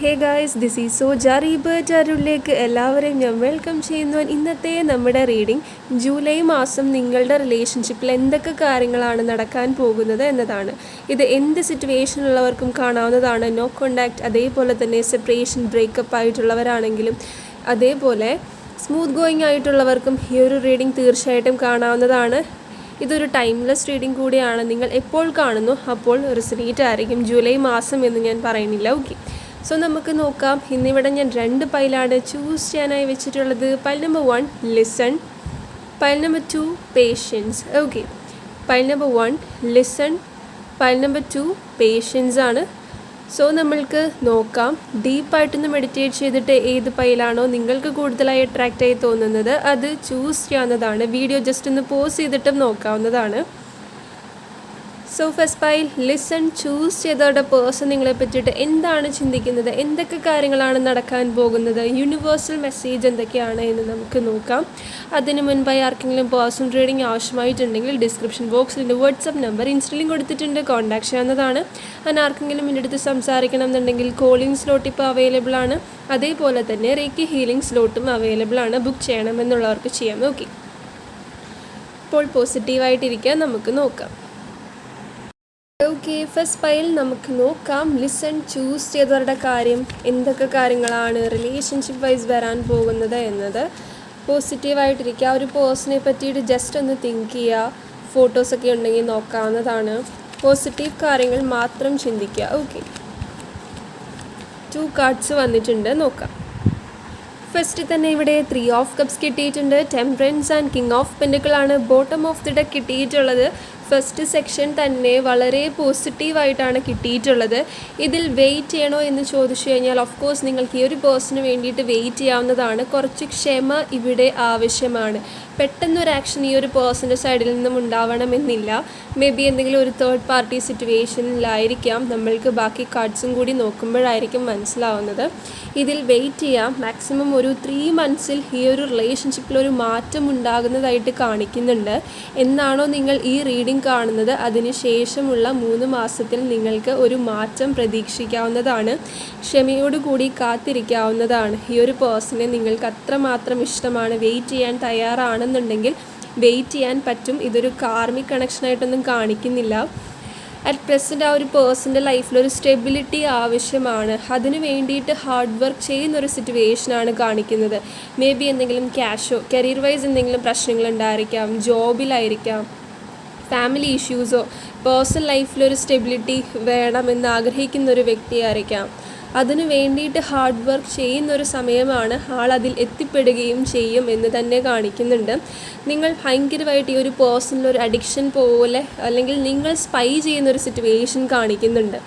Hey guys this is so ജാറീബ് ജാരുലേക്ക് എല്ലാവരെയും ഞാൻ വെൽക്കം ചെയ്യുന്നു. ഇന്നത്തെ നമ്മുടെ റീഡിംഗ് ജൂലൈ മാസം നിങ്ങളുടെ റിലേഷൻഷിപ്പിൽ എന്തൊക്കെ കാര്യങ്ങളാണ് നടക്കാൻ പോകുന്നത് എന്നതാണ്. ഇത് എന്ത് സിറ്റുവേഷനുള്ളവർക്കും കാണാവുന്നതാണ്. നോ കോണ്ടാക്ട് അതേപോലെ തന്നെ സെപ്പറേഷൻ ബ്രേക്കപ്പ് ആയിട്ടുള്ളവരാണെങ്കിലും അതേപോലെ സ്മൂത്ത് ഗോയിങ് ആയിട്ടുള്ളവർക്കും ഈ ഒരു റീഡിംഗ് തീർച്ചയായിട്ടും കാണാവുന്നതാണ്. ഇതൊരു ടൈംലെസ് റീഡിംഗ് കൂടിയാണ്. നിങ്ങൾ എപ്പോൾ കാണുന്നു? അപ്പോൾ റിസനേറ്റ് ആയിരിക്കും. ജൂലൈ മാസം എന്ന് ഞാൻ പറയുന്നില്ല. ഓക്കെ സോ നമുക്ക് നോക്കാം. ഇന്നിവിടെ ഞാൻ രണ്ട് പൈലാണ് ചൂസ് ചെയ്യാനായി വെച്ചിട്ടുള്ളത്. Pile number one listen pile number two patience okay pile number one listen pile number two patience ആണ്. സോ നമ്മൾക്ക് നോക്കാം. ഡീപ്പായിട്ടൊന്ന് മെഡിറ്റേറ്റ് ചെയ്തിട്ട് ഏത് പൈലാണോ നിങ്ങൾക്ക് കൂടുതലായി അട്രാക്റ്റായി തോന്നുന്നത് അത് ചൂസ് ചെയ്യാവുന്നതാണ്. വീഡിയോ ജസ്റ്റ് ഒന്ന് പോസ് ചെയ്തിട്ടും നോക്കാവുന്നതാണ്. So first by listen choose ചെയ്തവരുടെ പേഴ്സൺ നിങ്ങളെ പറ്റിയിട്ട് എന്താണ് ചിന്തിക്കുന്നത്? എന്തൊക്കെ കാര്യങ്ങളാണ് നടക്കാൻ പോകുന്നത്? യൂണിവേഴ്സൽ മെസ്സേജ് എന്തൊക്കെയാണ് എന്ന് നമുക്ക് നോക്കാം. അതിന് മുൻപായി ആർക്കെങ്കിലും പേഴ്സണൽ റീഡിംഗ് ആവശ്യമായിട്ടുണ്ടെങ്കിൽ ഡിസ്ക്രിപ്ഷൻ ബോക്സിൽ എന്റെ വാട്സപ്പ് നമ്പർ ഇൻസ്റ്റലിൽ കൊടുത്തിട്ടുണ്ട്. കോൺടാക്ട് ചെയ്യാവുന്നതാണ്. അതിന് ആർക്കെങ്കിലും എന്റെ അടുത്ത് സംസാരിക്കണം എന്നുണ്ടെങ്കിൽ കോളിംഗ് സ്ലോട്ട് ഇപ്പോൾ അവൈലബിൾ ആണ്. അതേപോലെ തന്നെ റേക്കി ഹീലിംഗ് സ്ലോട്ടും അവൈലബിൾ ആണ്. ബുക്ക് ചെയ്യണമെന്നുള്ളവർക്ക് ചെയ്യാം. ഓക്കെ ഇപ്പോൾ പോസിറ്റീവായിട്ടിരിക്കാൻ നമുക്ക് നോക്കാം. ഓക്കെ ഫസ്റ്റ് പൈൽ നമുക്ക് നോക്കാം. ലിസൺ ചൂസ് ചെയ്തവരുടെ കാര്യം. എന്തൊക്കെ കാര്യങ്ങളാണ് റിലേഷൻഷിപ്പ് വൈസ് വരാൻ പോകുന്നത് എന്നത്. പോസിറ്റീവായിട്ടിരിക്കുക ഒരു പേഴ്സണെ പറ്റിയിട്ട് ജസ്റ്റ് ഒന്ന് തിങ്ക് ചെയ്യുക. ഫോട്ടോസൊക്കെ ഉണ്ടെങ്കിൽ നോക്കാവുന്നതാണ്. പോസിറ്റീവ് കാര്യങ്ങൾ മാത്രം ചിന്തിക്കുക. ഓക്കെ. ടു കാർഡ്സ് വന്നിട്ടുണ്ട്. നോക്കാം. ഫസ്റ്റ് തന്നെ ഇവിടെ ത്രീ ഓഫ് കപ്സ് കിട്ടിയിട്ടുണ്ട്. ടെമ്പറൻസ് ആൻഡ് കിങ് ഓഫ് പെൻഡുകളാണ് ബോട്ടം ഓഫ് ദി ഡെക്ക് കിട്ടിയിട്ടുള്ളത്. ഫസ്റ്റ് സെക്ഷൻ തന്നെ വളരെ പോസിറ്റീവായിട്ടാണ് കിട്ടിയിട്ടുള്ളത്. ഇതിൽ വെയിറ്റ് ചെയ്യണോ എന്ന് ചോദിച്ചു കഴിഞ്ഞാൽ ഓഫ് കോഴ്സ് നിങ്ങൾക്ക് ഈ ഒരു പേഴ്സണിന് വേണ്ടിയിട്ട് വെയിറ്റ് ചെയ്യാവുന്നതാണ്. കുറച്ച് ക്ഷമ ഇവിടെ ആവശ്യമാണ്. പെട്ടെന്നൊരു ആക്ഷൻ ഈ ഒരു പേഴ്സന്റെ സൈഡിൽ നിന്നും ഉണ്ടാവണമെന്നില്ല. മേ ബി എന്തെങ്കിലും ഒരു തേർഡ് പാർട്ടി സിറ്റുവേഷനിലായിരിക്കാം നമ്മൾക്ക് ബാക്കി കാർഡ്സും കൂടി നോക്കുമ്പോഴായിരിക്കും മനസ്സിലാവുന്നത്. ഇതിൽ വെയിറ്റ് ചെയ്യാം. മാക്സിമം ഒരു ത്രീ മന്ത്സിൽ ഈ ഒരു റിലേഷൻഷിപ്പിൽ ഒരു മാറ്റം ഉണ്ടാകുന്നതായിട്ട് കാണിക്കുന്നുണ്ട്. എന്നാണോ നിങ്ങൾ ഈ റീഡിംഗ് കാണുന്നത്. അതിനുശേഷമുള്ള മൂന്ന് മാസത്തിൽ നിങ്ങൾക്ക് ഒരു മാറ്റം പ്രതീക്ഷിക്കാവുന്നതാണ്. ക്ഷമയോടുകൂടി കാത്തിരിക്കാവുന്നതാണ്. ഈ ഒരു പേഴ്സണെ നിങ്ങൾക്ക് അത്രമാത്രം ഇഷ്ടമാണ്. വെയിറ്റ് ചെയ്യാൻ തയ്യാറാണെന്നുണ്ടെങ്കിൽ വെയിറ്റ് ചെയ്യാൻ പറ്റും. ഇതൊരു കാർമിക് കണക്ഷനായിട്ടൊന്നും കാണിക്കുന്നില്ല. അറ്റ് പ്രസന്റ് ആ ഒരു പേഴ്സന്റെ ലൈഫിൽ ഒരു സ്റ്റെബിലിറ്റി ആവശ്യമാണ്. അതിന് വേണ്ടിയിട്ട് ഹാർഡ് വർക്ക് ചെയ്യുന്ന ഒരു സിറ്റുവേഷനാണ് കാണിക്കുന്നത്. മേ ബി എന്തെങ്കിലും ക്യാഷോ കരിയർ വൈസ് എന്തെങ്കിലും പ്രശ്നങ്ങൾ ഉണ്ടായിരിക്കാം. ജോബിലായിരിക്കാം ഫാമിലി ഇഷ്യൂസോ പേഴ്സണൽ ലൈഫിലൊരു സ്റ്റെബിലിറ്റി വേണമെന്ന് ആഗ്രഹിക്കുന്ന ഒരു വ്യക്തിയായിരിക്കാം അതിനു വേണ്ടിയിട്ട് ഹാർഡ് വർക്ക് ചെയ്യുന്ന ഒരു സമയമാണ് ആൾ അതിൽ എത്തിപ്പെടുകയും ചെയ്യും എന്ന് തന്നെ കാണിക്കുന്നുണ്ട്. നിങ്ങൾ ഭയങ്കരമായിട്ട് ഈ ഒരു പേഴ്സണൽ ഒരു അഡിക്ഷൻ പോലെ അല്ലെങ്കിൽ നിങ്ങൾ സ്പൈ ചെയ്യുന്ന ഒരു സിറ്റുവേഷൻ കാണിക്കുന്നുണ്ട്.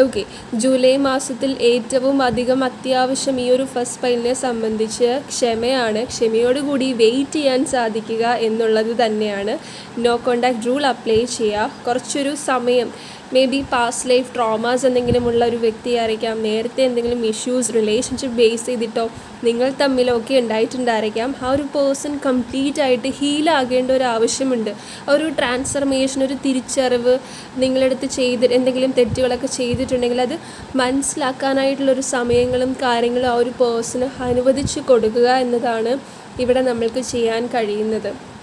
ഓക്കെ ജൂലൈ മാസത്തിൽ ഏറ്റവും അധികം അത്യാവശ്യം ഈ ഒരു ഫസ്റ്റ് പൈലിനെ സംബന്ധിച്ച് ക്ഷമയാണ്. ക്ഷമയോടുകൂടി വെയിറ്റ് ചെയ്യാൻ സാധിക്കുക എന്നുള്ളത് തന്നെയാണ്. നോ കോണ്ടാക്ട് റൂൾ അപ്ലൈ ചെയ്യുക കുറച്ചൊരു സമയം may be past life traumas എന്തെങ്കിലും ഉള്ള ഒരു വ്യക്തിയായിരിക്കാം നേരത്തെ എന്തെങ്കിലും ഇഷ്യൂസ് റിലേഷൻഷിപ്പ് ബേസ് ചെയ്തിട്ടോ നിങ്ങൾ തമ്മിലൊക്കെ ഉണ്ടായിട്ടുണ്ടായിരിക്കാം. ആ ഒരു പേഴ്സൺ കംപ്ലീറ്റ് ആയിട്ട് ഹീലാകേണ്ട ഒരു ആവശ്യമുണ്ട്. ഒരു ട്രാൻസ്ഫർമേഷൻ ഒരു തിരിച്ചറിവ് നിങ്ങളെടുത്ത് ചെയ്ത് എന്തെങ്കിലും തെറ്റുകളൊക്കെ ചെയ്തിട്ടുണ്ടെങ്കിൽ അത് മനസ്സിലാക്കാനായിട്ടുള്ളൊരു സമയങ്ങളും കാര്യങ്ങളും ആ ഒരു പേഴ്സണ് അനുവദിച്ച് കൊടുക്കുക എന്നതാണ് ഇവിടെ നമ്മൾക്ക് ചെയ്യാൻ കഴിയുന്നത്.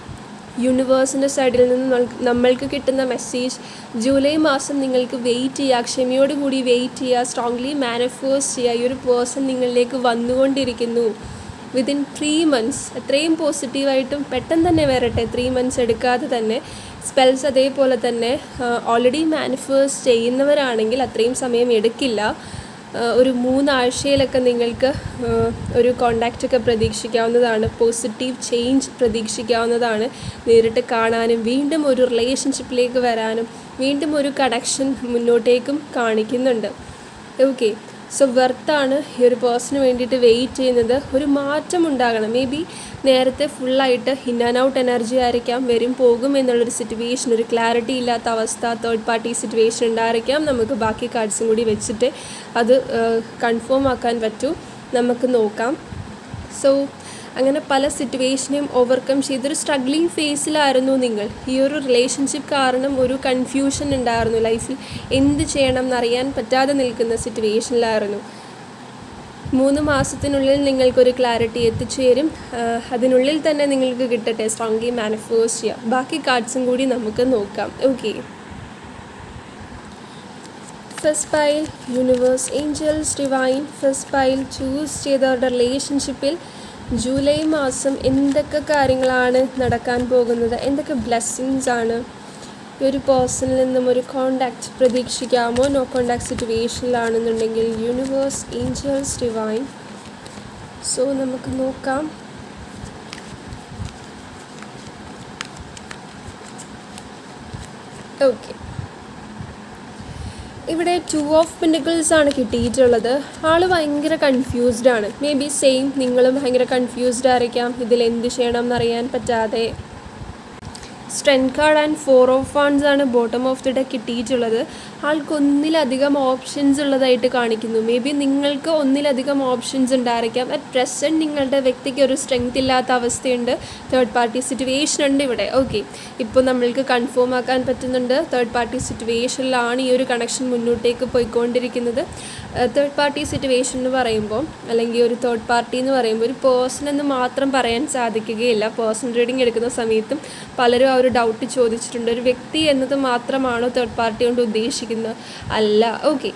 യൂണിവേഴ്സിന്റെ സൈഡിൽ നിന്ന് നമ്മൾക്ക് കിട്ടുന്ന മെസ്സേജ് ജൂലൈ മാസം നിങ്ങൾക്ക് വെയിറ്റ് ചെയ്യുക ക്ഷമയോടുകൂടി വെയിറ്റ് ചെയ്യുക സ്ട്രോങ്ലി മാനിഫേസ്റ്റ് ചെയ്യുക. ഈ ഒരു പേഴ്സൺ നിങ്ങളിലേക്ക് വന്നുകൊണ്ടിരിക്കുന്നു. വിതിൻ ത്രീ മന്ത്സ് എത്രയും പോസിറ്റീവായിട്ടും പെട്ടെന്ന് തന്നെ വരട്ടെ. ത്രീ മന്ത്സ് എടുക്കാതെ തന്നെ സ്പെൽസ് അതേപോലെ തന്നെ ഓൾറെഡി മാനിഫേഴ്സ് ചെയ്യുന്നവരാണെങ്കിൽ അത്രയും സമയം എടുക്കില്ല. ഒരു മൂന്നാഴ്ചയിലൊക്കെ നിങ്ങൾക്ക് ഒരു കോണ്ടാക്റ്റൊക്കെ പ്രതീക്ഷിക്കാവുന്നതാണ് പോസിറ്റീവ് ചേഞ്ച് പ്രതീക്ഷിക്കാവുന്നതാണ് നേരിട്ട് കാണാനും വീണ്ടും ഒരു റിലേഷൻഷിപ്പിലേക്ക് വരാനും വീണ്ടും ഒരു കണക്ഷൻ മുന്നോട്ടേക്കും കാണിക്കുന്നുണ്ട്. ഓക്കെ സോ വെർത്താണ് ഈ ഒരു പേഴ്സണിന് വേണ്ടിയിട്ട് വെയിറ്റ് ചെയ്യുന്നത്. ഒരു മാറ്റം ഉണ്ടാകണം. മേ ബി നേരത്തെ ഫുള്ളായിട്ട് ഇൻ ആൻഡ് ഔട്ട് എനർജി ആയിരിക്കാം വരും പോകും എന്നുള്ളൊരു സിറ്റുവേഷൻ ഒരു ക്ലാരിറ്റി ഇല്ലാത്ത അവസ്ഥ തേർഡ് പാർട്ടി സിറ്റുവേഷൻ ഉണ്ടായിരിക്കാം. നമുക്ക് ബാക്കി കാർഡ്സും കൂടി വെച്ചിട്ട് അത് കൺഫേം ആക്കാൻ പറ്റൂ. നമുക്ക് നോക്കാം. സോ അങ്ങനെ പല സിറ്റുവേഷനെയും ഓവർകം ചെയ്തൊരു സ്ട്രഗ്ലിംഗ് ഫേസിലായിരുന്നു നിങ്ങൾ. ഈ ഒരു റിലേഷൻഷിപ്പ് കാരണം ഒരു കൺഫ്യൂഷൻ ഉണ്ടായിരുന്നു. ലൈഫിൽ എന്ത് ചെയ്യണം എന്നറിയാൻ പറ്റാതെ നിൽക്കുന്ന സിറ്റുവേഷനിലായിരുന്നു മൂന്ന് മാസത്തിനുള്ളിൽ നിങ്ങൾക്കൊരു ക്ലാരിറ്റി എത്തിച്ചേരും അതിനുള്ളിൽ തന്നെ നിങ്ങൾക്ക് കിട്ടട്ടെ. സ്ട്രോങ്ലി മാനിഫോസ് ചെയ്യാം. ബാക്കി കാർഡ്സും കൂടി നമുക്ക് നോക്കാം. Okay first pile universe angels divine first pile choose ചെയ്തവരുടെ റിലേഷൻഷിപ്പിൽ ജൂലൈ മാസം എന്തൊക്കെ കാര്യങ്ങളാണ് നടക്കാൻ പോകുന്നത്? എന്തൊക്കെ ബ്ലെസ്സിങ്സ് ആണ്? ഈ ഒരു പേഴ്സണിൽ നിന്നും ഒരു കോണ്ടാക്റ്റ് പ്രതീക്ഷിക്കാമോ? നോ കോണ്ടാക്ട് സിറ്റുവേഷനിലാണെന്നുണ്ടെങ്കിൽ യൂണിവേഴ്സ് ഏഞ്ചൽസ് ഡിവൈൻ സോ നമുക്ക് നോക്കാം. ഓക്കെ ഇവിടെ ടു ഓഫ് പെൻഡിക്കിൾസ് ആണ് കിട്ടിയിട്ടുള്ളത്. ആൾ ഭയങ്കര കൺഫ്യൂസ്ഡ് ആണ്. മേ ബി സെയിം നിങ്ങളും ഭയങ്കര കൺഫ്യൂസ്ഡ് ആയിരിക്കാം. ഇതിൽ എന്ത് ചെയ്യണം എന്നറിയാൻ പറ്റാതെ. Strength card and four of funds ആണ് ബോട്ടം ഓഫ് ദി ഡെ കിട്ടിയിട്ടുള്ളത്. ആൾക്ക് ഒന്നിലധികം ഓപ്ഷൻസ് ഉള്ളതായിട്ട് കാണിക്കുന്നു. മേ ബി നിങ്ങൾക്ക് ഒന്നിലധികം ഓപ്ഷൻസ് ഉണ്ടായിരിക്കാം. അറ്റ് പ്രസന്റ് നിങ്ങളുടെ വ്യക്തിക്ക് ഒരു സ്ട്രെങ്ത് ഇല്ലാത്ത അവസ്ഥയുണ്ട്. തേർഡ് പാർട്ടി സിറ്റുവേഷൻ ഉണ്ട് ഇവിടെ. ഓക്കെ ഇപ്പോൾ നമ്മൾക്ക് കൺഫേം ആക്കാൻ പറ്റുന്നുണ്ട്. തേർഡ് പാർട്ടി സിറ്റുവേഷനിലാണ് ഈ ഒരു കണക്ഷൻ മുന്നോട്ടേക്ക് പോയിക്കൊണ്ടിരിക്കുന്നത്. തേർഡ് പാർട്ടി സിറ്റുവേഷൻ എന്ന് പറയുമ്പോൾ അല്ലെങ്കിൽ ഒരു തേർഡ് പാർട്ടി എന്ന് പറയുമ്പോൾ ഒരു പേഴ്സൺ എന്ന് മാത്രം പറയാൻ സാധിക്കുകയില്ല. പേഴ്സൺ റീഡിംഗ് എടുക്കുന്ന സമയത്തും പലരും ആ ഒരു ഡൗട്ട് ചോദിച്ചിട്ടുണ്ട്. ഒരു വ്യക്തി എന്നത് മാത്രമാണോ തേർഡ് പാർട്ടി കൊണ്ട് ഉദ്ദേശിക്കുന്നത്? അല്ല. ഓക്കെ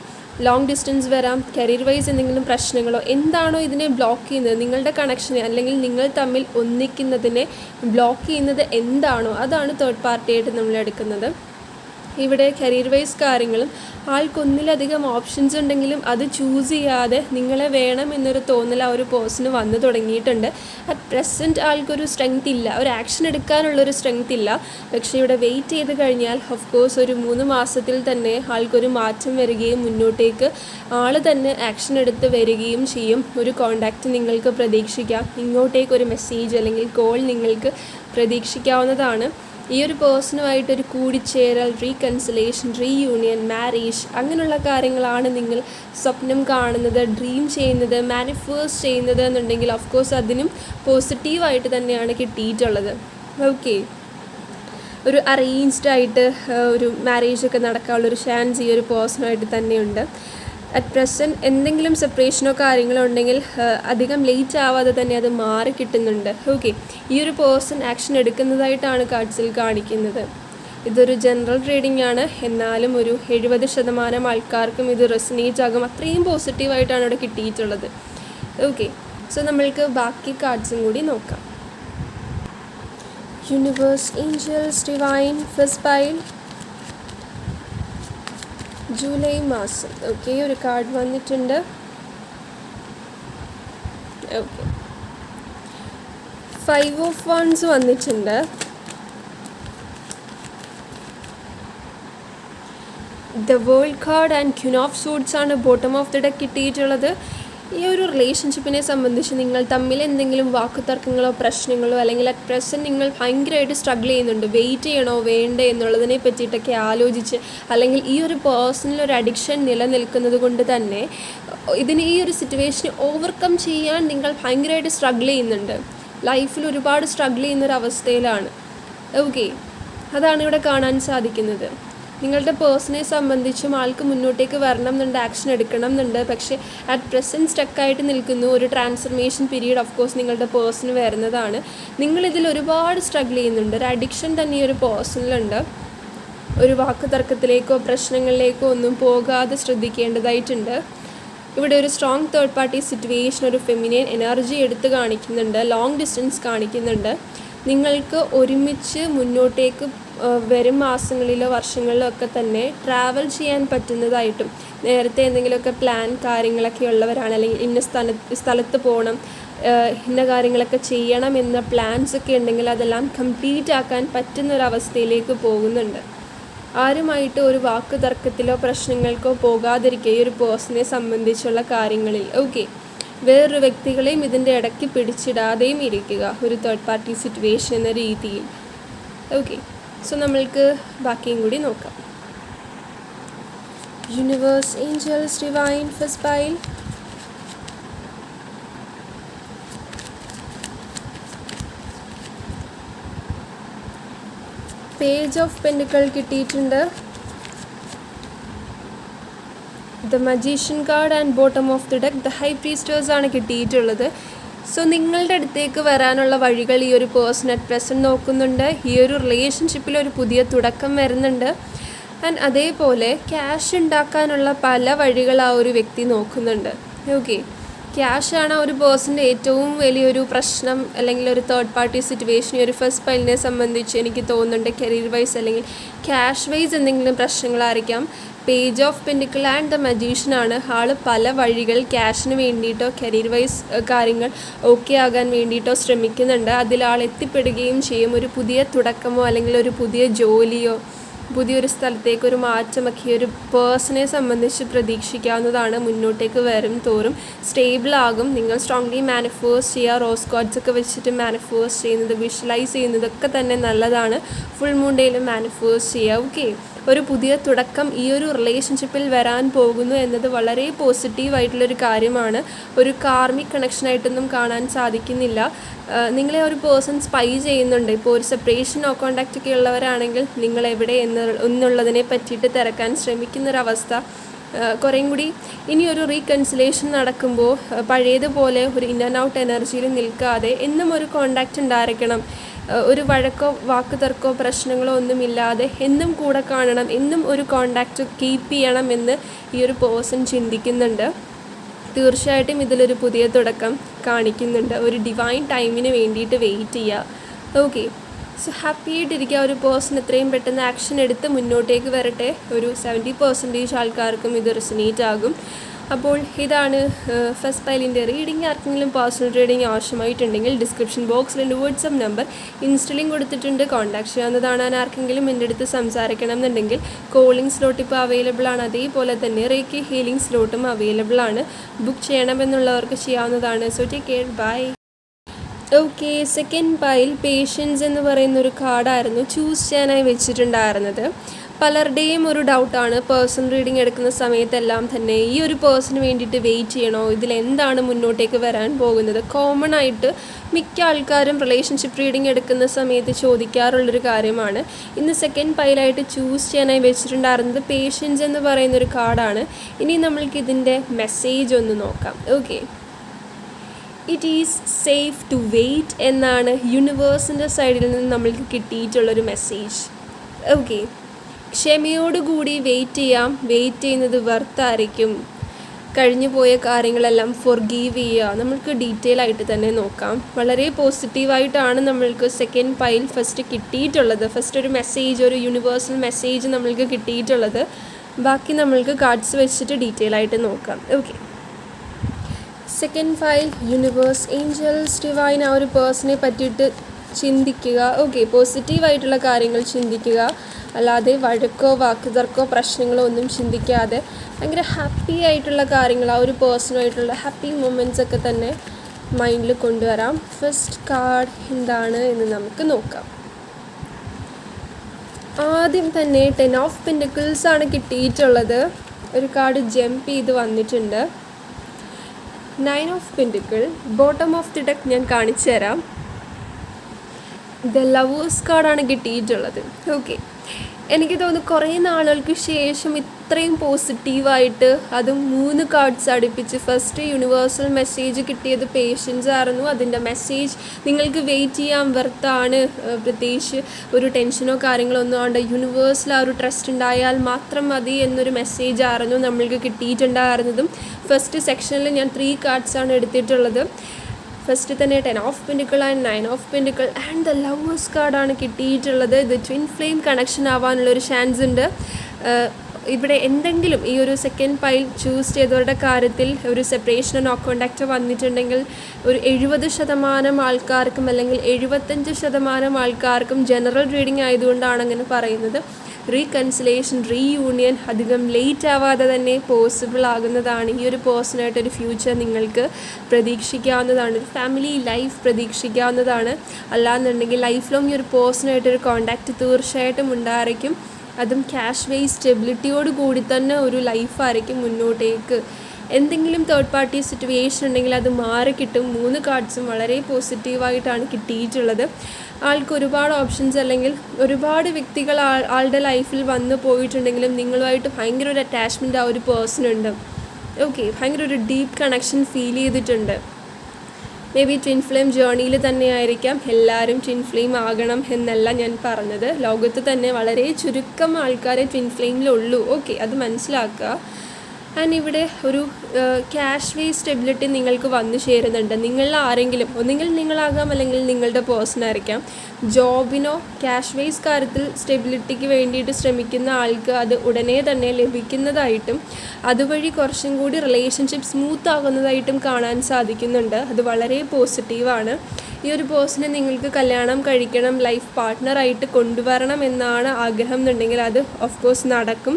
ലോങ് ഡിസ്റ്റൻസ് വരാം. കരിയർ വൈസ് എന്തെങ്കിലും പ്രശ്നങ്ങളോ എന്താണോ ഇതിനെ ബ്ലോക്ക് ചെയ്യുന്നത്? നിങ്ങളുടെ കണക്ഷനെ അല്ലെങ്കിൽ നിങ്ങൾ തമ്മിൽ ഒന്നിക്കുന്നതിനെ ബ്ലോക്ക് ചെയ്യുന്നത് എന്താണോ? അതാണ് തേർഡ് പാർട്ടിയായിട്ട് നമ്മൾ എടുക്കുന്നത്. ഇവിടെ കരിയർ വൈസ് കാര്യങ്ങളും ആൾക്കൊന്നിലധികം ഓപ്ഷൻസ് ഉണ്ടെങ്കിലും അത് ചൂസ് ചെയ്യാതെ നിങ്ങളെ വേണം എന്നൊരു തോന്നൽ ആ ഒരു പേഴ്സണ് വന്നു തുടങ്ങിയിട്ടുണ്ട്. അറ്റ് പ്രസന്റ് ആൾക്കൊരു സ്ട്രെങ്ത് ഇല്ല. ഒരു ആക്ഷൻ എടുക്കാനുള്ളൊരു സ്ട്രെങ്ത് ഇല്ല. പക്ഷേ ഇവിടെ വെയിറ്റ് ചെയ്ത് കഴിഞ്ഞാൽ ഓഫ് കോഴ്സ് ഒരു മൂന്ന് മാസത്തിൽ തന്നെ ആൾക്കൊരു മാറ്റം വരികയും മുന്നോട്ടേക്ക് ആൾ തന്നെ ആക്ഷൻ എടുത്ത് വരികയും ചെയ്യും. ഒരു കോണ്ടാക്റ്റ് നിങ്ങൾക്ക് പ്രതീക്ഷിക്കാം. ഇങ്ങോട്ടേക്ക് ഒരു മെസ്സേജ് അല്ലെങ്കിൽ കോൾ നിങ്ങൾക്ക് പ്രതീക്ഷിക്കാവുന്നതാണ്. ഈ ഒരു പേഴ്സണുമായിട്ടൊരു കൂടിച്ചേരൽ റീകൺസിലേഷൻ റീയൂണിയൻ മാരേജ് അങ്ങനെയുള്ള കാര്യങ്ങളാണ് നിങ്ങൾ സ്വപ്നം കാണുന്നത് ഡ്രീം ചെയ്യുന്നത് മാനിഫേസ്റ്റ് ചെയ്യുന്നത് എന്നുണ്ടെങ്കിൽ ഓഫ് കോഴ്സ് അതിനും പോസിറ്റീവായിട്ട് തന്നെയാണ് കിട്ടിയിട്ടുള്ളത്. ഓക്കെ ഒരു അറേഞ്ച്ഡ് ആയിട്ട് ഒരു മാരേജൊക്കെ നടക്കാനുള്ള ഒരു ചാൻസ് ഈ ഒരു പേഴ്സണായിട്ട് തന്നെയുണ്ട്. അറ്റ് പ്രസന്റ് എന്തെങ്കിലും സെപ്പറേഷനോ കാര്യങ്ങളോ ഉണ്ടെങ്കിൽ അധികം ലേറ്റ് ആവാതെ തന്നെ അത് മാറി കിട്ടുന്നുണ്ട്. ഓക്കെ ഈ ഒരു പേഴ്സൺ ആക്ഷൻ എടുക്കുന്നതായിട്ടാണ് കാർഡ്സിൽ കാണിക്കുന്നത്. ഇതൊരു ജനറൽ റീഡിംഗ് ആണ്. എന്നാലും ഒരു എഴുപത് ശതമാനം ആൾക്കാർക്കും ഇത് റെസിനേറ്റ് ആകും. അത്രയും പോസിറ്റീവായിട്ടാണ് ഇവിടെ കിട്ടിയിട്ടുള്ളത്. ഓക്കെ സോ നമ്മൾക്ക് ബാക്കി കാർഡ്സും കൂടി നോക്കാം. Universe angels divine first pile July മാസം. ഓക്കെ ഒരു കാർഡ് വന്നിട്ടുണ്ട്. ഓക്കെ ഫൈവ് ഓഫ് വൺസ് വന്നിട്ടുണ്ട്. The world card and queen of suits ആണ് ബോട്ടം ഓഫ് ദ ഡെക്ക് കിട്ടിയിട്ടുള്ളത്. ഈ ഒരു റിലേഷൻഷിപ്പിനെ സംബന്ധിച്ച് നിങ്ങൾ തമ്മിൽ എന്തെങ്കിലും വാക്കുതർക്കങ്ങളോ പ്രശ്നങ്ങളോ അല്ലെങ്കിൽ അറ്റ് പ്രസന്റ് നിങ്ങൾ ഭയങ്കരമായിട്ട് സ്ട്രഗിൾ ചെയ്യുന്നുണ്ട്. വെയിറ്റ് ചെയ്യണോ വേണ്ടേ എന്നുള്ളതിനെ പറ്റിയിട്ടൊക്കെ ആലോചിച്ച് അല്ലെങ്കിൽ ഈ ഒരു പേഴ്സണൽ ഒരു അഡിക്ഷൻ നിലനിൽക്കുന്നത് കൊണ്ട് തന്നെ ഇതിന് ഈ ഒരു സിറ്റുവേഷനെ ഓവർകം ചെയ്യാൻ നിങ്ങൾ ഭയങ്കരമായിട്ട് സ്ട്രഗിൾ ചെയ്യുന്നുണ്ട്. ലൈഫിൽ ഒരുപാട് സ്ട്രഗിൾ ചെയ്യുന്ന ഒരു അവസ്ഥയിലാണ്. ഓക്കെ അതാണ് ഇവിടെ കാണാൻ സാധിക്കുന്നത്. നിങ്ങളുടെ പേഴ്സണെ സംബന്ധിച്ചും ആൾക്ക് മുന്നോട്ടേക്ക് വരണം എന്നുണ്ട് ആക്ഷൻ എടുക്കണം എന്നുണ്ട്. പക്ഷേ അറ്റ് പ്രസന്റ് സ്റ്റക്കായിട്ട് നിൽക്കുന്നു ഒരു ട്രാൻസ്ഫർമേഷൻ പീരീഡ് ഓഫ് കോഴ്സ് നിങ്ങളുടെ പേഴ്സണ് വരുന്നതാണ്. നിങ്ങളിതിൽ ഒരുപാട് സ്ട്രഗിൾ ചെയ്യുന്നുണ്ട്. ഒരു അഡിക്ഷൻ തന്നെ ഈ ഒരു പേഴ്സണിലുണ്ട് ഒരു വാക്ക് തർക്കത്തിലേക്കോ പ്രശ്നങ്ങളിലേക്കോ ഒന്നും പോകാതെ ശ്രദ്ധിക്കേണ്ടതായിട്ടുണ്ട്. ഇവിടെ ഒരു സ്ട്രോങ് തേർഡ് പാർട്ടി സിറ്റുവേഷൻ ഒരു ഫെമിനിയൻ എനർജി എടുത്ത് കാണിക്കുന്നുണ്ട് ലോങ് ഡിസ്റ്റൻസ് കാണിക്കുന്നുണ്ട്. നിങ്ങൾക്ക് ഒരുമിച്ച് മുന്നോട്ടേക്ക് വരും മാസങ്ങളിലോ വർഷങ്ങളിലോ ഒക്കെ തന്നെ ട്രാവൽ ചെയ്യാൻ പറ്റുന്നതായിട്ടും നേരത്തെ എന്തെങ്കിലുമൊക്കെ പ്ലാൻ കാര്യങ്ങളൊക്കെ ഉള്ളവരാണ് അല്ലെങ്കിൽ ഇന്ന സ്ഥല സ്ഥലത്ത് പോകണം ഇന്ന കാര്യങ്ങളൊക്കെ ചെയ്യണം എന്ന പ്ലാൻസ് ഒക്കെ ഉണ്ടെങ്കിൽ അതെല്ലാം കംപ്ലീറ്റ് ആക്കാൻ പറ്റുന്ന ഒരു അവസ്ഥയിലേക്ക് പോകുന്നുണ്ട്. ആരുമായിട്ട് ഒരു വാക്ക് തർക്കത്തിലോ പ്രശ്നങ്ങൾക്കോ പോകാതിരിക്കുക ഈ ഒരു പേഴ്സണെ സംബന്ധിച്ചുള്ള കാര്യങ്ങളിൽ. ഓക്കെ വേറൊരു വ്യക്തികളെയും ഇതിന്റെ ഇടയ്ക്ക് പിടിച്ചിടാതെയും ഇരിക്കുക. ഒരു തേർഡ് പാർട്ടി സിറ്റുവേഷൻ എന്ന രീതിയിൽ. ഓക്കെ സോ നമ്മൾക്ക് ബാക്കിയും കൂടി നോക്കാം. Universe angels divine first pile page of പെൻഡുക്കൾ കിട്ടിയിട്ടുണ്ട്. The magician card and bottom of the deck the high priestess ആണ് കിട്ടിയിട്ടുള്ളത്. സോ നിങ്ങളുടെ അടുത്തേക്ക് വരാനുള്ള വഴികൾ ഈ ഒരു പേഴ്സൺ അറ്റ് പ്രസന്റ് നോക്കുന്നുണ്ട്. ഈ ഒരു റിലേഷൻഷിപ്പിൽ ഒരു പുതിയ തുടക്കം വരുന്നുണ്ട്. ആൻഡ് അതേപോലെ ക്യാഷ് ഉണ്ടാക്കാനുള്ള പല വഴികൾ ആ ഒരു വ്യക്തി നോക്കുന്നുണ്ട്. ഓക്കെ ക്യാഷാണ് ആ ഒരു പേഴ്സന്റെ ഏറ്റവും വലിയൊരു പ്രശ്നം അല്ലെങ്കിൽ ഒരു തേർഡ് പാർട്ടി സിറ്റുവേഷൻ ഈ ഒരു ഫസ്റ്റ് പൈലിനെ സംബന്ധിച്ച് എനിക്ക് തോന്നുന്നുണ്ട് കരിയർ വൈസ് അല്ലെങ്കിൽ ക്യാഷ് വൈസ് എന്തെങ്കിലും പ്രശ്നങ്ങളായിരിക്കാം. Page of pentacles and the മജീഷ്യനാണ് ആൾ പല വഴികൾ ക്യാഷിന് വേണ്ടിയിട്ടോ കരിയർ വൈസ് കാര്യങ്ങൾ ഓക്കെ ആകാൻ വേണ്ടിയിട്ടോ ശ്രമിക്കുന്നുണ്ട്. അതിൽ ആൾ എത്തിപ്പെടുകയും ചെയ്യും. ഒരു പുതിയ തുടക്കമോ അല്ലെങ്കിൽ ഒരു പുതിയ ജോലിയോ പുതിയൊരു സ്ഥലത്തേക്ക് ഒരു മാറ്റമൊക്കെ ഒരു പേഴ്സണെ സംബന്ധിച്ച് പ്രതീക്ഷിക്കാവുന്നതാണ് മുന്നോട്ടേക്ക് വരും തോറും. സ്റ്റേബിൾ ആകും. നിങ്ങൾ സ്ട്രോങ്ലി മാനിഫേഴ്സ് ചെയ്യുക. റോസ് കോഡ്സ് ഒക്കെ വെച്ചിട്ട് മാനിഫേഴ്സ് ചെയ്യുന്നത് വിഷ്വലൈസ് ചെയ്യുന്നതൊക്കെ തന്നെ നല്ലതാണ്. ഫുൾ മൂണ്ടയിൽ മാനിഫേഴ്സ് ചെയ്യുക. ഓക്കെ ഒരു പുതിയ തുടക്കം ഈ ഒരു റിലേഷൻഷിപ്പിൽ വരാൻ പോകുന്നു എന്നത് വളരെ പോസിറ്റീവായിട്ടുള്ളൊരു കാര്യമാണ്. ഒരു കാർമിക് കണക്ഷനായിട്ടൊന്നും കാണാൻ സാധിക്കുന്നില്ല. നിങ്ങളെ ഒരു പേഴ്സൺ സ്പൈ ചെയ്യുന്നുണ്ട്. ഇപ്പോൾ ഒരു സെപ്പറേഷൻ ഓ കോണ്ടാക്റ്റ് ഒക്കെ ഉള്ളവരാണെങ്കിൽ നിങ്ങൾ എവിടെ എന്ന് എന്നുള്ളതിനെ പറ്റിയിട്ട് തിരക്കാൻ ശ്രമിക്കുന്നൊരവസ്ഥ. കുറേയും കൂടി ഇനി ഒരു റീകൺസിലേഷൻ നടക്കുമ്പോൾ പഴയതുപോലെ ഒരു ഇൻ ആൻഡ് ഔട്ട് എനർജിയിൽ നിൽക്കാതെ എന്നും ഒരു കോണ്ടാക്റ്റ് ഉണ്ടായിരിക്കണം. ഒരു വഴക്കോ വാക്ക് തർക്കോ പ്രശ്നങ്ങളോ ഒന്നുമില്ലാതെ എന്നും കൂടെ കാണണം എന്നും ഒരു കോണ്ടാക്റ്റ് കീപ്പ് ചെയ്യണം എന്ന് ഈ ഒരു പേഴ്സൺ ചിന്തിക്കുന്നുണ്ട്. തീർച്ചയായിട്ടും ഇതിലൊരു പുതിയ തുടക്കം കാണിക്കുന്നുണ്ട്. ഒരു ഡിവൈൻ ടൈമിന് വേണ്ടിയിട്ട് വെയിറ്റ് ചെയ്യുക ഓക്കെ സോ ഹാപ്പി ആയിട്ടിരിക്കുക. ഒരു പേഴ്സൺ എത്രയും പെട്ടെന്ന് ആക്ഷൻ എടുത്ത് മുന്നോട്ടേക്ക് വരട്ടെ. ഒരു സെവന്റി പെർസെന്റേജ് ആൾക്കാർക്കും ഇത് റിസനേറ്റ് ആകും. അപ്പോൾ ഇതാണ് ഫസ്റ്റ് പൈലിന്റെ റീഡിംഗ് ആർക്കെങ്കിലും പേഴ്സണൽ റീഡിംഗ് ആവശ്യമായിട്ടുണ്ടെങ്കിൽ ഡിസ്ക്രിപ്ഷൻ ബോക്സിൽ എന്റെ വാട്സപ്പ് നമ്പർ ഇൻസ്റ്റലിംഗ് കൊടുത്തിട്ടുണ്ട്. കോൺടാക്ട് ചെയ്യാവുന്നതാണ്. ആർക്കെങ്കിലും എന്റെ അടുത്ത് സംസാരിക്കണം എന്നുണ്ടെങ്കിൽ കോളിംഗ് സ്ലോട്ട് ഇപ്പോൾ അവൈലബിൾ ആണ്. അതേപോലെ തന്നെ റേക്കി ഹീലിംഗ് സ്ലോട്ടും അവൈലബിൾ ആണ്. ബുക്ക് ചെയ്യണമെന്നുള്ളവർക്ക് ചെയ്യാവുന്നതാണ്. So take care bye okay second pile patience എന്ന് പറയുന്ന ഒരു കാർഡായിരുന്നു ചൂസ് ചെയ്യാനായി വെച്ചിട്ടുണ്ടായിരുന്നത്. പലരുടെയും ഒരു ഡൗട്ടാണ്. പേഴ്സൺ റീഡിംഗ് എടുക്കുന്ന സമയത്തെല്ലാം തന്നെ ഈ ഒരു പേഴ്സണിന് വേണ്ടിയിട്ട് വെയിറ്റ് ചെയ്യണോ? ഇതിൽ എന്താണ് മുന്നോട്ടേക്ക് വരാൻ പോകുന്നത്? കോമൺ ആയിട്ട് മിക്ക ആൾക്കാരും റിലേഷൻഷിപ്പ് റീഡിംഗ് എടുക്കുന്ന സമയത്ത് ചോദിക്കാറുള്ളൊരു കാര്യമാണ്. ഇന്ന് സെക്കൻഡ് പൈലായിട്ട് ചൂസ് ചെയ്യാനായി വെച്ചിട്ടുണ്ടായിരുന്നത് പേഷ്യൻസ് എന്ന് പറയുന്ന ഒരു കാർഡാണ് ഇനി നമ്മൾക്ക് ഇതിന്റെ മെസ്സേജ് ഒന്ന് നോക്കാം. Okay it is safe to wait എന്നാണ് യൂണിവേഴ്സിന്റെ സൈഡിൽ നിന്ന് നമ്മൾക്ക് കിട്ടിയിട്ടുള്ളൊരു മെസ്സേജ് ഓക്കെ ക്ഷമയോടുകൂടി വെയിറ്റ് ചെയ്യാം. വെയിറ്റ് ചെയ്യുന്നത് വർത്തായിരിക്കും കഴിഞ്ഞു പോയ കാര്യങ്ങളെല്ലാം ഫൊർഗീവ് ചെയ്യുക. നമ്മൾക്ക് ഡീറ്റെയിൽ ആയിട്ട് തന്നെ നോക്കാം. വളരെ പോസിറ്റീവായിട്ടാണ് നമ്മൾക്ക് സെക്കൻഡ് പൈൽ ഫസ്റ്റ് കിട്ടിയിട്ടുള്ളത്. ഫസ്റ്റ് ഒരു മെസ്സേജ് ഒരു യൂണിവേഴ്സൽ മെസ്സേജ് നമ്മൾക്ക് കിട്ടിയിട്ടുള്ളത്. ബാക്കി നമ്മൾക്ക് കാർഡ്സ് വെച്ചിട്ട് ഡീറ്റെയിൽ ആയിട്ട് നോക്കാം. Okay second pile universe angels divine ആ ഒരു പേഴ്സണെ പറ്റിയിട്ട് ചിന്തിക്കുക. ഓക്കെ പോസിറ്റീവായിട്ടുള്ള കാര്യങ്ങൾ ചിന്തിക്കുക. അല്ലാതെ വഴക്കോ വാക്കുതർക്കോ പ്രശ്നങ്ങളോ ഒന്നും ചിന്തിക്കാതെ ഭയങ്കര ഹാപ്പി ആയിട്ടുള്ള കാര്യങ്ങൾ ആ ഒരു പേഴ്സണായിട്ടുള്ള ഹാപ്പി മൊമെന്റ്സ് ഒക്കെ തന്നെ മൈൻഡിൽ കൊണ്ടുവരാം. ഫസ്റ്റ് കാർഡ് എന്താണ് എന്ന് നമുക്ക് നോക്കാം. ആദ്യം തന്നെ ടെൻ ഓഫ് പെൻഡിക്കിൾസ് ആണ് കിട്ടിയിട്ടുള്ളത്. ഒരു കാർഡ് ജമ്പ് ചെയ്ത് വന്നിട്ടുണ്ട്. Nine of pentacle bottom of the deck ഞാൻ കാണിച്ചു തരാം ദ ലവേഴ്സ് കാർഡാണ് കിട്ടിയിട്ടുള്ളത്. ഓക്കെ എനിക്ക് തോന്നുന്നു കുറേ നാളുകൾക്ക് ശേഷം ഇത്രയും പോസിറ്റീവായിട്ട് അതും മൂന്ന് കാർഡ്സ് അടുപ്പിച്ച് ഫസ്റ്റ് യൂണിവേഴ്സൽ മെസ്സേജ് കിട്ടിയത് പേഷ്യൻസ് ആയിരുന്നു. അതിന്റെ മെസ്സേജ് നിങ്ങൾക്ക് വെയിറ്റ് ചെയ്യാൻ വെർത്താണ് പ്രത്യേകിച്ച് ഒരു ടെൻഷനോ കാര്യങ്ങളോ ഒന്നും ആണ്ട് യൂണിവേഴ്സിൽ ആ ഒരു ട്രസ്റ്റ് ഉണ്ടായാൽ മാത്രം മതി എന്നൊരു മെസ്സേജ് ആയിരുന്നു നമ്മൾക്ക് കിട്ടിയിട്ടുണ്ടായിരുന്നതും. ഫസ്റ്റ് സെക്ഷനിൽ ഞാൻ ത്രീ കാർഡ്സാണ് എടുത്തിട്ടുള്ളത്. ഫസ്റ്റ് തന്നെ ten of pentacle and nine of pentacle and the lovers കാർഡാണ് കിട്ടിയിട്ടുള്ളത്. ഇത് ട്വിൻ ഫ്ലെയിം കണക്ഷൻ ആവാനുള്ള ഒരു ചാൻസ് ഉണ്ട്. ഇവിടെ എന്തെങ്കിലും ഈ ഒരു സെക്കൻഡ് പൈൽ ചൂസ് ചെയ്തവരുടെ കാര്യത്തിൽ ഒരു സെപ്പറേഷനോ നോ കോണ്ടാക്റ്റോ വന്നിട്ടുണ്ടെങ്കിൽ ഒരു എഴുപത് ശതമാനം ആൾക്കാർക്കും അല്ലെങ്കിൽ എഴുപത്തഞ്ച് ശതമാനം ആൾക്കാർക്കും ജനറൽ റീഡിംഗ് ആയതുകൊണ്ടാണ് അങ്ങനെ പറയുന്നത്. റീകൺസിലേഷൻ റീയൂണിയൻ അധികം ലേറ്റ് ആവാതെ തന്നെ പോസിബിൾ ആകുന്നതാണ്. ഈ ഒരു പേഴ്സണായിട്ടൊരു ഫ്യൂച്ചർ നിങ്ങൾക്ക് പ്രതീക്ഷിക്കാവുന്നതാണ്. ഒരു ഫാമിലി ലൈഫ് പ്രതീക്ഷിക്കാവുന്നതാണ്. അല്ലാന്നുണ്ടെങ്കിൽ ലൈഫ് ലോങ് ഈ ഒരു പേഴ്സണായിട്ടൊരു കോണ്ടാക്റ്റ് തീർച്ചയായിട്ടും ഉണ്ടായിരിക്കും. അതും ക്യാഷ് വേസ് സ്റ്റെബിലിറ്റിയോട് കൂടി തന്നെ ഒരു ലൈഫായിരിക്കും മുന്നോട്ടേക്ക്. എന്തെങ്കിലും തേർഡ് പാർട്ടി സിറ്റുവേഷൻ ഉണ്ടെങ്കിൽ അത് മാറി കിട്ടും. മൂന്ന് കാർഡ്സും വളരെ പോസിറ്റീവായിട്ടാണ് കിട്ടിയിട്ടുള്ളത്. ആൾക്ക് ഒരുപാട് ഓപ്ഷൻസ് അല്ലെങ്കിൽ ഒരുപാട് വ്യക്തികൾ ആളുടെ ലൈഫിൽ വന്നു പോയിട്ടുണ്ടെങ്കിലും നിങ്ങളുമായിട്ട് ഭയങ്കര ഒരു അറ്റാച്ച്മെന്റ് ആ ഒരു പേഴ്സണുണ്ട് ഓക്കെ ഭയങ്കര ഒരു ഡീപ്പ് കണക്ഷൻ ഫീൽ ചെയ്തിട്ടുണ്ട്. മേ ബി ട്വിൻ ഫ്ലെയിം ജേണിയിൽ തന്നെയായിരിക്കാം. എല്ലാവരും ട്വിൻ ഫ്ലെയിം ആകണം എന്നല്ല ഞാൻ പറഞ്ഞത്. ലോകത്ത് തന്നെ വളരെ ചുരുക്കം ആൾക്കാരെ ട്വിൻ ഫ്ലെയിമിലുള്ളൂ ഓക്കെ അത് മനസ്സിലാക്കുക. ആൻഡ് ഇവിടെ ഒരു ക്യാഷ് വേ സ്റ്റെബിലിറ്റി നിങ്ങൾക്ക് വന്നു ചേരുന്നുണ്ട്. നിങ്ങളിൽ ആരെങ്കിലും ഒന്നുകിൽ നിങ്ങളാകാം അല്ലെങ്കിൽ നിങ്ങളുടെ പേഴ്സൺ ആയിരിക്കാം. ജോബിനോ ക്യാഷ് വേസ് കാര്യത്തിൽ സ്റ്റെബിലിറ്റിക്ക് വേണ്ടിയിട്ട് ശ്രമിക്കുന്ന ആൾക്ക് അത് ഉടനെ തന്നെ ലഭിക്കുന്നതായിട്ടും അതുവഴി കുറച്ചും കൂടി റിലേഷൻഷിപ്പ് സ്മൂത്ത് ആകുന്നതായിട്ടും കാണാൻ സാധിക്കുന്നുണ്ട്. അത് വളരെ പോസിറ്റീവാണ് ഈ ഒരു പേഴ്സണെ നിങ്ങൾക്ക് കല്യാണം കഴിക്കണം ലൈഫ് പാർട്ട്ണറായിട്ട് കൊണ്ടുവരണം എന്നാണ് ആഗ്രഹം എന്നുണ്ടെങ്കിൽ അത് ഓഫ് കോഴ്സ് നടക്കും.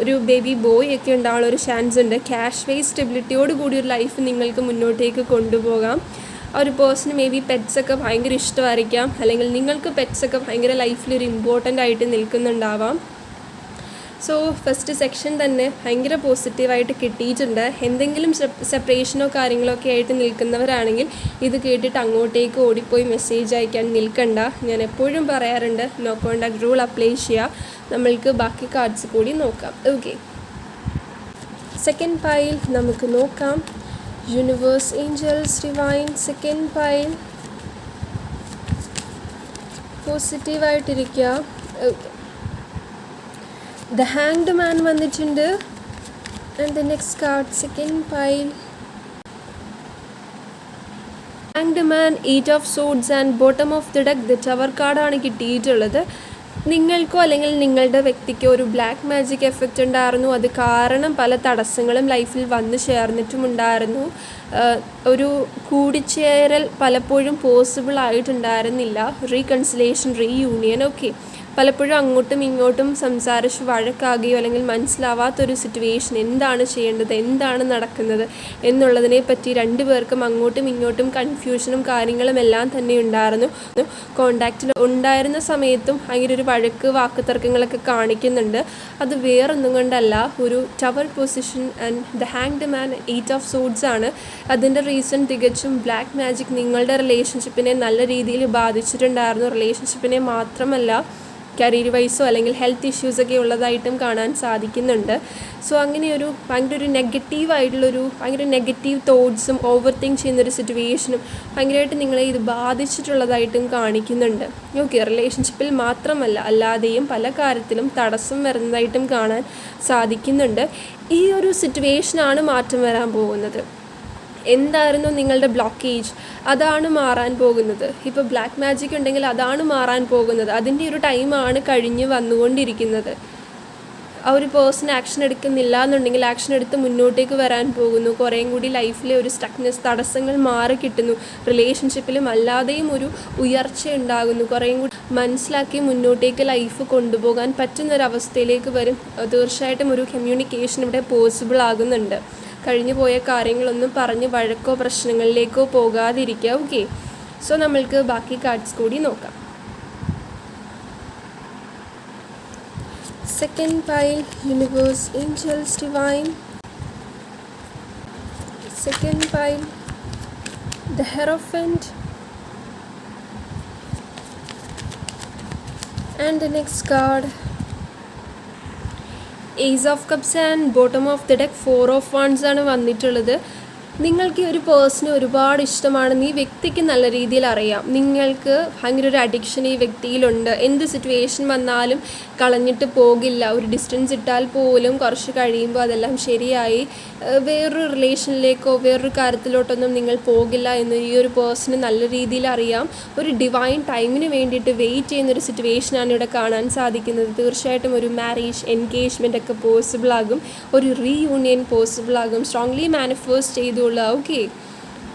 ഒരു ബേബി ബോയ് ഒക്കെ ഉണ്ടാവാനുള്ള ഒരു ചാൻസ് ഉണ്ട്. ക്യാഷ് വൈസ് സ്റ്റെബിലിറ്റിയോട് കൂടി ഒരു ലൈഫ് നിങ്ങൾക്ക് മുന്നോട്ടേക്ക് കൊണ്ടുപോകാം. ആ ഒരു പേഴ്സണ് മേ ബി പെറ്റ്സൊക്കെ ഭയങ്കര ഇഷ്ടമായിരിക്കാം. അല്ലെങ്കിൽ നിങ്ങൾക്ക് പെറ്റ്സൊക്കെ ഭയങ്കര ലൈഫിൽ ഒരു ഇമ്പോർട്ടന്റ് ആയിട്ട് നിൽക്കുന്നുണ്ടാവാം. സോ ഫസ്റ്റ് സെക്ഷൻ തന്നെ ഭയങ്കര പോസിറ്റീവായിട്ട് കിട്ടിയിട്ടുണ്ട്. എന്തെങ്കിലും സെപ്പറേഷനോ കാര്യങ്ങളോ ഒക്കെ ആയിട്ട് നിൽക്കുന്നവരാണെങ്കിൽ ഇത് കേട്ടിട്ട് അങ്ങോട്ടേക്ക് ഓടിപ്പോയി മെസ്സേജ് അയക്കാൻ നിൽക്കണ്ട. ഞാൻ എപ്പോഴും പറയാറുണ്ട് നോ കോണ്ടാക്ട് റൂൾ അപ്ലൈ ചെയ്യുക നമ്മൾക്ക് ബാക്കി കാർഡ്സ് കൂടി നോക്കാം. ഓക്കെ സെക്കൻഡ് പൈൽ നമുക്ക് നോക്കാം. Universe angels divine second pile പോസിറ്റീവായിട്ടിരിക്കുക okay the hanged man വന്നിട്ടുണ്ട്. And the next card second pile hanged man eight of swords and bottom of the deck the tower കാർഡാണ് കിട്ടിയിട്ടുള്ളത്. നിങ്ങൾക്കോ അല്ലെങ്കിൽ നിങ്ങളുടെ വ്യക്തിക്കോ ഒരു ബ്ലാക്ക് മാജിക് എഫക്റ്റ് ഉണ്ടായിരുന്നു. അത് കാരണം പല തടസ്സങ്ങളും ലൈഫിൽ വന്നു ചേർന്നിട്ടുമുണ്ടായിരുന്നു. ഒരു കൂടിച്ചേരൽ പലപ്പോഴും പോസിബിൾ ആയിട്ടുണ്ടായിരുന്നില്ല. റീകൺസിലേഷൻ റീയൂണിയൻ ഓക്കെ പലപ്പോഴും അങ്ങോട്ടും ഇങ്ങോട്ടും സംസാരിച്ച് വഴക്കാകുകയോ അല്ലെങ്കിൽ മനസ്സിലാവാത്തൊരു സിറ്റുവേഷൻ എന്താണ് ചെയ്യേണ്ടത് എന്താണ് നടക്കുന്നത് എന്നുള്ളതിനെ പറ്റി രണ്ടു പേർക്കും അങ്ങോട്ടും ഇങ്ങോട്ടും കൺഫ്യൂഷനും കാര്യങ്ങളും എല്ലാം തന്നെ ഉണ്ടായിരുന്നു. കോണ്ടാക്റ്റിൽ ഉണ്ടായിരുന്ന സമയത്തും അങ്ങനെ ഒരു വഴക്ക് വാക്ക് തർക്കങ്ങളൊക്കെ കാണിക്കുന്നുണ്ട്. അത് വേറൊന്നും കൊണ്ടല്ല ഒരു tower position and the hanged man eight of suits ആണ്. അതിന്റെ റീസൺ തികച്ചും ബ്ലാക്ക് മാജിക് നിങ്ങളുടെ റിലേഷൻഷിപ്പിനെ നല്ല രീതിയിൽ ബാധിച്ചിട്ടുണ്ടായിരുന്നു. റിലേഷൻഷിപ്പിനെ മാത്രമല്ല കരിയർ വൈസോ അല്ലെങ്കിൽ ഹെൽത്ത് ഇഷ്യൂസൊക്കെ ഉള്ളതായിട്ടും കാണാൻ സാധിക്കുന്നുണ്ട്. സോ അങ്ങനെ ഒരു ഭയങ്കര ഒരു നെഗറ്റീവായിട്ടുള്ളൊരു ഭയങ്കര നെഗറ്റീവ് തോട്ട്സും ഓവർ തിങ്ക് ചെയ്യുന്നൊരു സിറ്റുവേഷനും ഭയങ്കരമായിട്ട് നിങ്ങളെ ഇത് ബാധിച്ചിട്ടുള്ളതായിട്ടും കാണിക്കുന്നുണ്ട്. ഓക്കെ റിലേഷൻഷിപ്പിൽ മാത്രമല്ല അല്ലാതെയും പല കാര്യത്തിലും തടസ്സം വരുന്നതായിട്ടും കാണാൻ സാധിക്കുന്നുണ്ട്. ഈ ഒരു സിറ്റുവേഷനാണ് മാറ്റം വരാൻ പോകുന്നത്. എന്തായിരുന്നു നിങ്ങളുടെ ബ്ലോക്കേജ് അതാണ് മാറാൻ പോകുന്നത്. ഇപ്പോൾ ബ്ലാക്ക് മാജിക് ഉണ്ടെങ്കിൽ അതാണ് മാറാൻ പോകുന്നത്. അതിന്റെ ഒരു ടൈമാണ് കഴിഞ്ഞ് വന്നുകൊണ്ടിരിക്കുന്നത്. ആ ഒരു പേഴ്സൺ ആക്ഷൻ എടുക്കുന്നില്ല എന്നുണ്ടെങ്കിൽ ആക്ഷൻ എടുത്ത് മുന്നോട്ടേക്ക് വരാൻ പോകുന്നു. കുറേയും കൂടി ലൈഫിലെ ഒരു സ്റ്റക്നെസ് തടസ്സങ്ങൾ മാറി കിട്ടുന്നു. റിലേഷൻഷിപ്പിലും അല്ലാതെയും ഒരു ഉയർച്ച ഉണ്ടാകുന്നു. കുറേയും കൂടി മനസ്സിലാക്കി മുന്നോട്ടേക്ക് ലൈഫ് കൊണ്ടുപോകാൻ പറ്റുന്നൊരവസ്ഥയിലേക്ക് വരും. തീർച്ചയായിട്ടും ഒരു കമ്മ്യൂണിക്കേഷൻ ഇവിടെ പോസിബിൾ ആകുന്നുണ്ട്. കഴിഞ്ഞു പോയ കാര്യങ്ങളൊന്നും പറഞ്ഞ് വഴക്കോ പ്രശ്നങ്ങളിലേക്കോ പോകാതിരിക്കുക ഓക്കെ സോ നമ്മൾക്ക് ബാക്കി കാർഡ്സ് കൂടി നോക്കാം. Second pile universe angels divine second pile the hierophant and the next card ace of cups and bottom of the deck four of wands ആണ് വന്നിട്ടുള്ളത്. നിങ്ങൾക്ക് ഒരു പേഴ്സൺ ഒരുപാട് ഇഷ്ടമാണെന്ന് ഈ വ്യക്തിക്ക് നല്ല രീതിയിൽ അറിയാം. നിങ്ങൾക്ക് ഭയങ്കര ഒരു അഡിക്ഷൻ ഈ വ്യക്തിയിലുണ്ട്. എന്ത് സിറ്റുവേഷൻ വന്നാലും കളഞ്ഞിട്ട് പോകില്ല. ഒരു ഡിസ്റ്റൻസ് ഇട്ടാൽ പോലും കുറച്ച് കഴിയുമ്പോൾ അതെല്ലാം ശരിയായി. വേറൊരു റിലേഷനിലേക്കോ വേറൊരു കാര്യത്തിലോട്ടൊന്നും നിങ്ങൾ പോകില്ല എന്ന് ഈ ഒരു പേഴ്സണ് നല്ല രീതിയിൽ അറിയാം. ഒരു ഡിവൈൻ ടൈമിന് വേണ്ടിയിട്ട് വെയിറ്റ് ചെയ്യുന്നൊരു സിറ്റുവേഷനാണ് ഇവിടെ കാണാൻ സാധിക്കുന്നത്. തീർച്ചയായിട്ടും ഒരു മാരേജ് എൻഗേജ്മെന്റ് ഒക്കെ പോസിബിൾ ആകും. ഒരു റീയൂണിയൻ പോസിബിൾ ആകും. സ്ട്രോങ്ലി മാനിഫേസ്റ്റ് ചെയ്തുകൊള്ളുക ഓക്കെ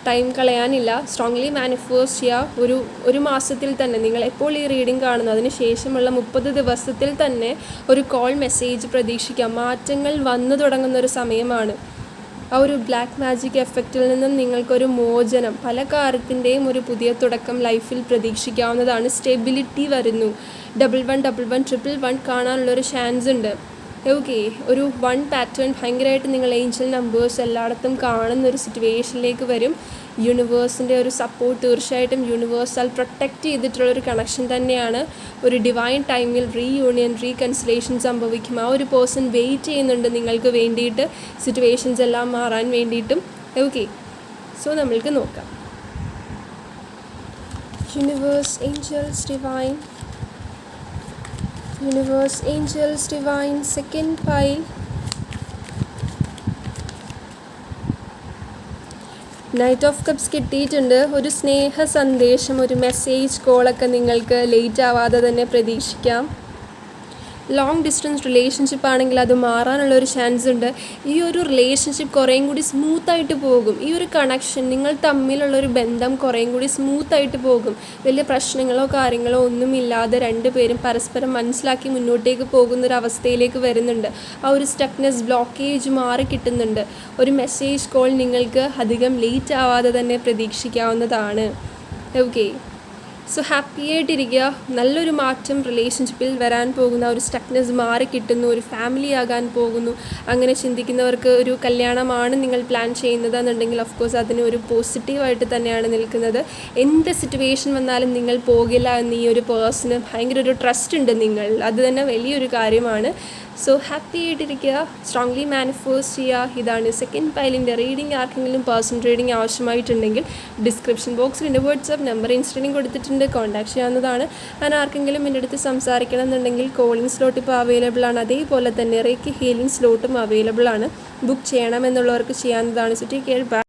ടൈം കളയാനില്ല. സ്ട്രോങ്ലി മാനിഫേസ്റ്റ് ചെയ്യുക ഒരു ഒരു മാസത്തിൽ തന്നെ. നിങ്ങൾ എപ്പോൾ ഈ റീഡിംഗ് കാണുന്നു അതിന് ശേഷമുള്ള മുപ്പത് ദിവസത്തിൽ തന്നെ ഒരു കോൾ മെസ്സേജ് പ്രതീക്ഷിക്കാം. മാറ്റങ്ങൾ വന്നു തുടങ്ങുന്ന ഒരു സമയമാണ്. ആ ഒരു ബ്ലാക്ക് മാജിക് എഫക്റ്റിൽ നിന്നും നിങ്ങൾക്കൊരു മോചനം. പല കാര്യത്തിന്റെയും ഒരു പുതിയ തുടക്കം ലൈഫിൽ പ്രതീക്ഷിക്കാവുന്നതാണ്. സ്റ്റെബിലിറ്റി വരുന്നു. Double one double one triple one കാണാനുള്ളൊരു chance ഉണ്ട്. ഓക്കെ ഒരു വൺ പാറ്റേൺ ഭയങ്കരമായിട്ട് നിങ്ങൾ ഏഞ്ചൽ നമ്പേഴ്സ് എല്ലായിടത്തും കാണുന്ന ഒരു സിറ്റുവേഷനിലേക്ക് വരും. യൂണിവേഴ്സിന്റെ ഒരു സപ്പോർട്ട് തീർച്ചയായിട്ടും യൂണിവേഴ്സാൽ പ്രൊട്ടക്റ്റ് ചെയ്തിട്ടുള്ള ഒരു കണക്ഷൻ തന്നെയാണ്. ഒരു ഡിവൈൻ ടൈമിൽ റീയൂണിയൻ റീകൺസിലേഷൻ സംഭവിക്കും. ആ ഒരു പേഴ്സൺ വെയിറ്റ് ചെയ്യുന്നുണ്ട് നിങ്ങൾക്ക് വേണ്ടിയിട്ട്. സിറ്റുവേഷൻസ് എല്ലാം മാറാൻ വേണ്ടിയിട്ടും. ഓക്കെ സോ നമ്മൾക്ക് നോക്കാം. Universe angels divine universe angels, divine, second pile. Knight of cups കിട്ടിയിട്ടുണ്ട് ഒരു സ്നേഹ സന്ദേശം ഒരു മെസ്സേജ് കോളൊക്കെ നിങ്ങൾക്ക് ലേറ്റ് ആവാതെ തന്നെ പ്രതീക്ഷിക്കാം ലോങ് ഡിസ്റ്റൻസ് റിലേഷൻഷിപ്പ് ആണെങ്കിൽ അത് മാറാനുള്ള ഒരു ചാൻസ് ഉണ്ട്. ഈ ഒരു റിലേഷൻഷിപ്പ് കുറേയും കൂടി സ്മൂത്തായിട്ട് പോകും. ഈ ഒരു കണക്ഷൻ നിങ്ങൾ തമ്മിലുള്ള ഒരു ബന്ധം കുറേയും കൂടി സ്മൂത്തായിട്ട് പോകും. വലിയ പ്രശ്നങ്ങളോ കാര്യങ്ങളോ ഒന്നുമില്ലാതെ രണ്ടുപേരും പരസ്പരം മനസ്സിലാക്കി മുന്നോട്ടേക്ക് പോകുന്ന ഒരു അവസ്ഥയിലേക്ക് വരുന്നുണ്ട്. ആ ഒരു സ്റ്റക്നെസ് ബ്ലോക്കേജ് മാറി കിട്ടുന്നുണ്ട്. ഒരു മെസ്സേജ് കോൾ നിങ്ങൾക്ക് അധികം ലേറ്റ് ആവാതെ തന്നെ പ്രതീക്ഷിക്കാവുന്നതാണ്. ഓക്കെ സോ ഹാപ്പി ആയിട്ടിരിക്കുക. നല്ലൊരു മാറ്റം റിലേഷൻഷിപ്പിൽ വരാൻ പോകുന്ന ഒരു സ്റ്റക്നെസ് മാറി കിട്ടുന്നു ഒരു ഫാമിലി ആകാൻ പോകുന്നു. അങ്ങനെ ചിന്തിക്കുന്നവർക്ക് ഒരു കല്യാണമാണ് നിങ്ങൾ പ്ലാൻ ചെയ്യുന്നത് എന്നുണ്ടെങ്കിൽ ഓഫ് കോഴ്സ് അതിന് ഒരു പോസിറ്റീവായിട്ട് തന്നെയാണ് നിൽക്കുന്നത്. എന്ത് സിറ്റുവേഷൻ വന്നാലും നിങ്ങൾ പോകില്ല എന്ന് ഈ ഒരു പേഴ്സണ് ഭയങ്കര ഒരു ട്രസ്റ്റ് ഉണ്ട് നിങ്ങൾ. അത് തന്നെ വലിയൊരു കാര്യമാണ്. സോ ഹാപ്പി ആയിട്ടിരിക്കുക. സ്ട്രോങ്ലി മാനിഫോസ്റ്റ് ചെയ്യുക. ഇതാണ് സെക്കൻഡ് പൈലിന്റെ റീഡിംഗ് ആർക്കെങ്കിലും പേഴ്സൺ റീഡിംഗ് ആവശ്യമായിട്ടുണ്ടെങ്കിൽ ഡിസ്ക്രിപ്ഷൻ ബോക്സിൽ എന്റെ വാട്സപ്പ് നമ്പർ ഇൻസ്റ്റന്റിങ് കൊടുത്തിട്ടുണ്ട്. കോൺടാക്ട് ചെയ്യാവുന്നതാണ്. ഞാൻ ആർക്കെങ്കിലും എന്റെ അടുത്ത് സംസാരിക്കണം എന്നുണ്ടെങ്കിൽ കോളിംഗ് സ്ലോട്ട് ഇപ്പോൾ അവൈലബിൾ ആണ്. അതേപോലെ തന്നെ റേക്ക് ഹീലിംഗ് സ്ലോട്ടും അവൈലബിൾ ആണ്. ബുക്ക് ചെയ്യണം എന്നുള്ളവർക്ക് ചെയ്യാവുന്നതാണ്. So take care